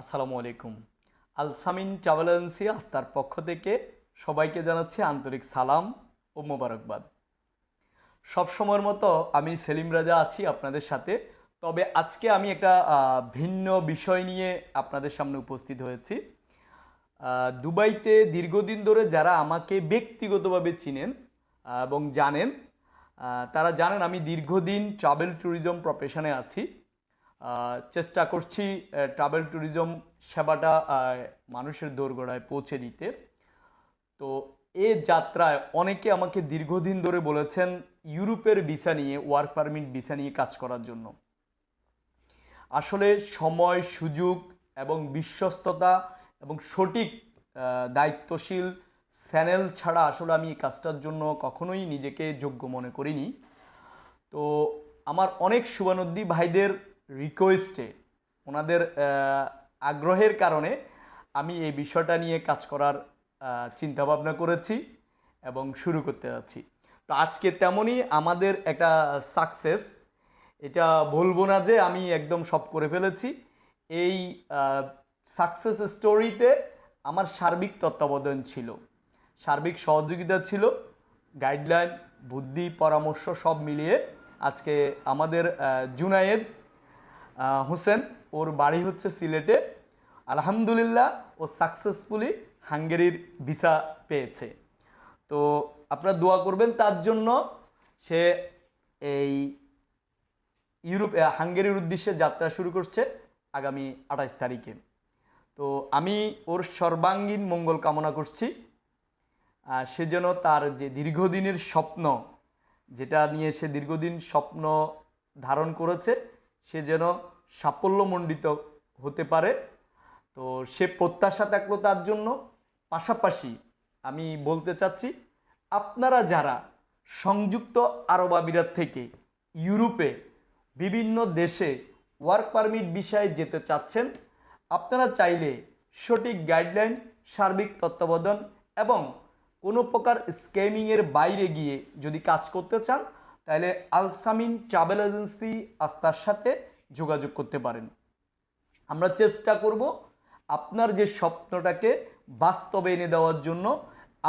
আসসালামু আলাইকুম। Alsamin travel agency আস্তার পক্ষ থেকে সবাইকে জানাচ্ছি আন্তরিক সালাম ও মোবারকবাদ। সবসময়ের মতো আমি সেলিম রাজা আছি আপনাদের সাথে। তবে আজকে আমি একটা ভিন্ন বিষয় নিয়ে আপনাদের সামনে উপস্থিত হয়েছি। দুবাইতে দীর্ঘদিন ধরে যারা আমাকে ব্যক্তিগতভাবে চিনেন এবং জানেন তারা জানেন আমি দীর্ঘদিন ট্রাভেল ট্যুরিজম প্রফেশনে আছি। চেষ্টা করছি ট্রাভেল ট্যুরিজম সেবাটা মানুষের দোরগোড়ায় পৌঁছে দিতে। তো এ যাত্রায় অনেকে আমাকে দীর্ঘদিন ধরে বলেছেন, ইউরোপের ভিসা নিয়ে ওয়ার্ক পারমিট ভিসা নিয়ে কাজ করার জন্য। আসলে সময়, সুযোগ এবং বিশ্বস্ততা এবং সঠিক দায়িত্বশীল চ্যানেল ছাড়া আসলে আমি এই কাজটার জন্য কখনোই নিজেকে যোগ্য মনে করিনি। তো আমার অনেক শুভানুদ্দি ভাইদের রিকোয়েস্টে ওনাদের আগ্রহের কারণে আমি এই বিষয়টা নিয়ে কাজ করার চিন্তাভাবনা করেছি এবং শুরু করতে যাচ্ছি। তো আজকে তেমনই আমাদের একটা সাকসেস এটা বলব না যে আমি একদম সব করে ফেলেছি। এই সাকসেস স্টোরিতে আমার সার্বিক তত্ত্বাবধান ছিল। সার্বিক সহযোগিতা ছিল গাইডলাইন বুদ্ধি, পরামর্শ সব মিলিয়ে আজকে আমাদের জুনায়েদ হোসেন, ওর বাড়ি হচ্ছে সিলেটে। আলহামদুলিল্লাহ, ও সাকসেসফুলি হাঙ্গেরির ভিসা পেয়েছে। তো আপনারা দোয়া করবেন, তার জন্য সে এই ইউরোপ হাঙ্গেরির উদ্দেশ্যে যাত্রা শুরু করছে আগামী আঠাশ তারিখে। তো আমি ওর সর্বাঙ্গীন মঙ্গল কামনা করছি। সে যেন তার যে দীর্ঘদিনের স্বপ্ন, যেটা নিয়ে সে দীর্ঘদিন স্বপ্ন ধারণ করেছে, সে যেন সাফল্যমণ্ডিত হতে পারে। তো সে প্রত্যাশা থাকল তার জন্য। পাশাপাশি আমি বলতে চাচ্ছি, আপনারা যারা সংযুক্ত আরব আমিরাত থেকে ইউরোপে বিভিন্ন দেশে ওয়ার্ক পারমিট বিষয়ে যেতে চাচ্ছেন, আপনারা চাইলে সঠিক গাইডলাইন সার্বিক তত্ত্বাবধান এবং কোনো প্রকার স্ক্যামিংয়ের বাইরে গিয়ে যদি কাজ করতে চান, তাহলে আলসামিন ট্রাভেল এজেন্সি আস্থার সাথে যোগাযোগ করতে পারেন। আমরা চেষ্টা করব আপনার যে স্বপ্নটাকে বাস্তবে এনে দেওয়ার জন্য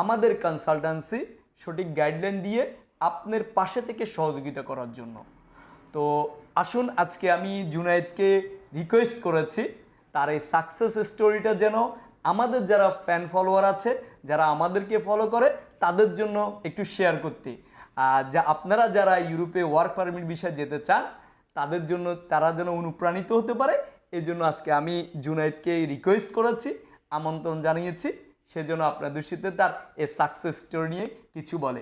আমাদের কনসালটেন্সি সঠিক গাইডলাইন দিয়ে আপনার পাশে থেকে সহযোগিতা করার জন্য। তো আসুন, আজকে আমি জুনায়েদকে রিকোয়েস্ট করেছি, তার এই সাকসেস স্টোরিটা যেন আমাদের যারা ফ্যান ফলোয়ার আছে, যারা আমাদেরকে ফলো করে, তাদের জন্য একটু শেয়ার করতে। আর যা, আপনারা যারা ইউরোপে ওয়ার্ক পারমিট বিষয়ে যেতে চান তাদের জন্য, তারা যেন অনুপ্রাণিত হতে পারে এই জন্য আজকে আমি জুনাইদকে রিকোয়েস্ট করেছি, আমন্ত্রণ জানিয়েছি সেজন্য আপনাদের সাথে তার এই সাকসেস স্টোরি নিয়ে কিছু বলে।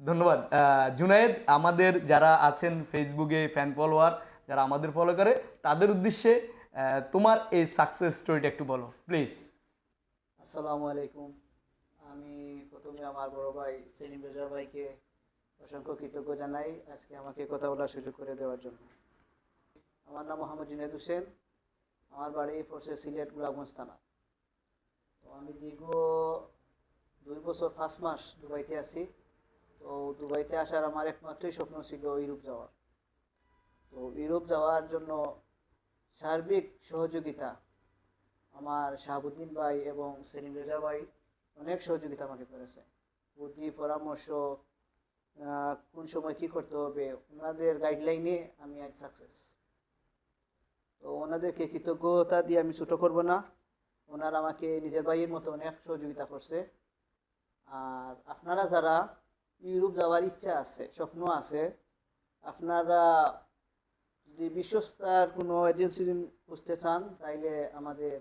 ধন্যবাদ। জুনায়েদ আমাদের যারা আছেন ফেসবুকে ফ্যান ফলোয়ার যারা আমাদের ফলো করে, তাদের উদ্দেশ্যে তোমার এই সাকসেস স্টোরিটা একটু বলো প্লিজ আসসালামু আলাইকুম। আমি প্রথমে আমার বড় ভাই, সেলিম রেজা ভাইকে অসংখ্য কৃতজ্ঞ জানাই আজকে আমাকে কথা বলার সুযোগ করে দেওয়ার জন্য। আমার নাম মোহাম্মদ জুনেদ হোসেন। আমার বাড়ি ফোর্সে সিলেট গোলাপগঞ্জ থানা। তো আমি দীর্ঘ দুই বছর ফার্স্ট মাস দুবাইতে আছি। তো দুবাইতে আসার আমার একমাত্রই স্বপ্ন ছিল ইউরোপ যাওয়ার। তো ইউরোপ যাওয়ার জন্য সার্বিক সহযোগিতা আমার শাহাবুদ্দিন ভাই এবং সেলিম রেজা ভাই অনেক সহযোগিতা আমাকে করেছে। বুদ্ধি, পরামর্শ কোন সময় কি করতে হবে, ওনাদের গাইডলাইনে আমি আজ সাকসেস তো ওনাদেরকে কৃতজ্ঞতা দিয়ে আমি ছোটো করব না। ওনারা আমাকে নিজের ভাইয়ের মতো অনেক সহযোগিতা করছে। আর আপনারা যারা ইউরোপ যাওয়ার ইচ্ছা আছে, স্বপ্ন আছে, আপনারা যদি বিশ্বস্তার কোনো এজেন্সি খুঁজতে চান, তাইলে আমাদের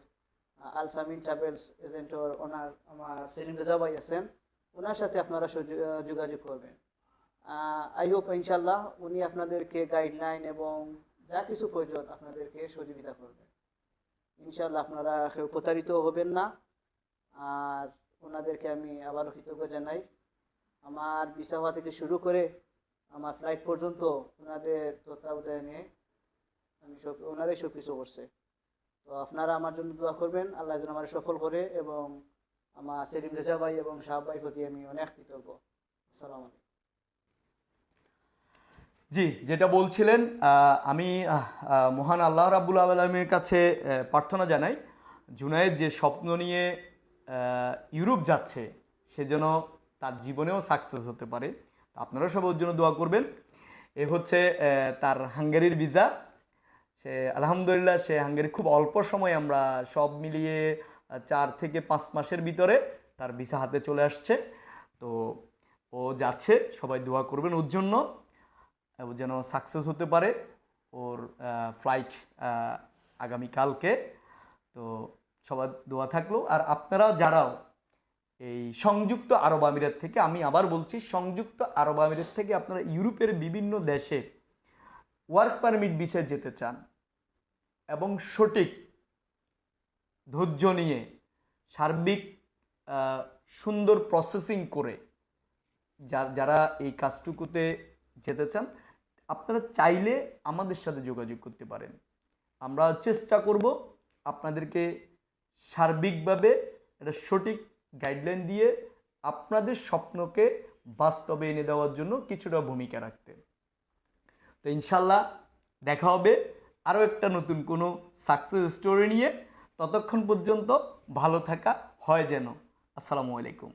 আলসামিন ট্রাভেলস এজেন্টর ওনার আমার সেলিম রেজা ভাই আছেন। ওনার সাথে আপনারা যোগাযোগ করবেন। আই হোপ ইনশাল্লাহ উনি আপনাদেরকে গাইডলাইন এবং যা কিছু প্রয়োজন আপনাদেরকে সহযোগিতা করবেন। ইনশাল্লাহ আপনারা কেউ প্রতারিত হবেন না। আর ওনাদেরকে আমি আবারও কৃতজ্ঞ জানাই। আমার ভিসা হওয়া থেকে শুরু করে আমার ফ্লাইট পর্যন্ত ওনাদের তত্ত্বাবধানে আমি সব ওনারাই সব কিছু করছে। তো আপনারা আমার জন্য দোয়া করবেন। আল্লাহ যেন আমার সফল করে এবং আমার সেলিম রেজা ভাই এবং শাহ ভাই প্রতি আমি অনেক কৃতজ্ঞ। আসসালামু আলাইকুম। জি, যেটা বলছিলেন আমি মহান আল্লাহ রাবুল আলমীর কাছে প্রার্থনা জানাই, জুনায়েদ যে স্বপ্ন নিয়ে ইউরোপ যাচ্ছে, সে যেন তার জীবনেও সাকসেস হতে পারে। আপনারা সব ওর জন্য দোয়া করবেন। এ হচ্ছে তার হাঙ্গেরির ভিসা সে, আলহামদুলিল্লাহ, সে হাঙ্গেরি খুব অল্প সময় আমরা সব মিলিয়ে চার থেকে পাঁচ মাসের ভিতরে তার ভিসা হাতে চলে আসছে। তো ও যাচ্ছে, সবাই দোয়া করবেন ওর জন্য। যেন সাকসেস হতে পারে ওর ফ্লাইট আগামীকালকে তো সবার দোয়া থাকল। আর আপনারা যারাও এই সংযুক্ত আরব আমিরাত থেকে, আমি আবার বলছি, সংযুক্ত আরব আমিরাত থেকে আপনারা ইউরোপের বিভিন্ন দেশে ওয়ার্ক পারমিট বিষয়ে যেতে চান এবং সঠিক ধৈর্য নিয়ে সার্বিক সুন্দর প্রসেসিং করে যারা এই কাজটুকুতে যেতে চান আপনারা চাইলে আমাদের সাথে যোগাযোগ করতে পারেন। আমরা চেষ্টা করব আপনাদেরকে সার্বিকভাবে একটা সঠিক গাইডলাইন দিয়ে আপনাদের স্বপ্নকে বাস্তবে এনে দেওয়ার জন্য কিছুটা ভূমিকা রাখতে। তো ইনশাল্লাহ দেখা হবে আরও একটা নতুন কোনো সাকসেস স্টোরি নিয়ে। ততক্ষণ পর্যন্ত ভালো থাকা, হয় যেন। আসসালামু আলাইকুম।